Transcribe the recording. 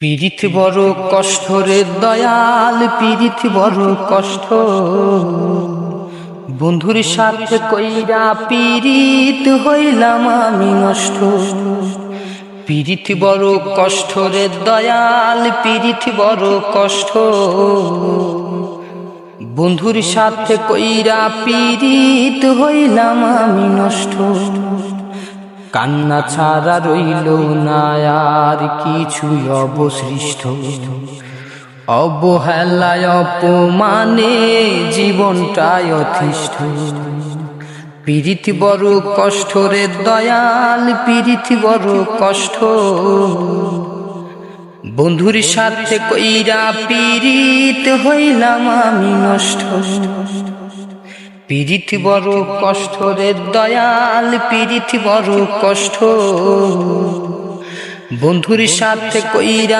পীড়িত বড় কষ্ট রে দয়াল, পীড়িত বড় কষ্ট। বন্ধুর সাথে কইরা পীড়িত হইলাম আমি নষ্ট। পীড়িত বড় কষ্ট রে দয়াল, পীড়িত বড় কষ্ট। বন্ধুর সাথে কইরা পীড়িত হইলাম আমি নষ্ট। কান্না ছাড়া রইল না, আর কিছুই অবসৃষ্ট অবহেলায় অপমানে জীবনটাই অতিষ্ঠ। পীড়িতি বড় কষ্ট রে দয়াল, পীড়িতি বড় কষ্ট। বন্ধুর সাথে কইরা পীড়িত হইলাম আমি নষ্ট। পীড়িত বড় কষ্ট রে দয়াল পিরিথি বড় কষ্ট। বন্ধুর সাথে কইরা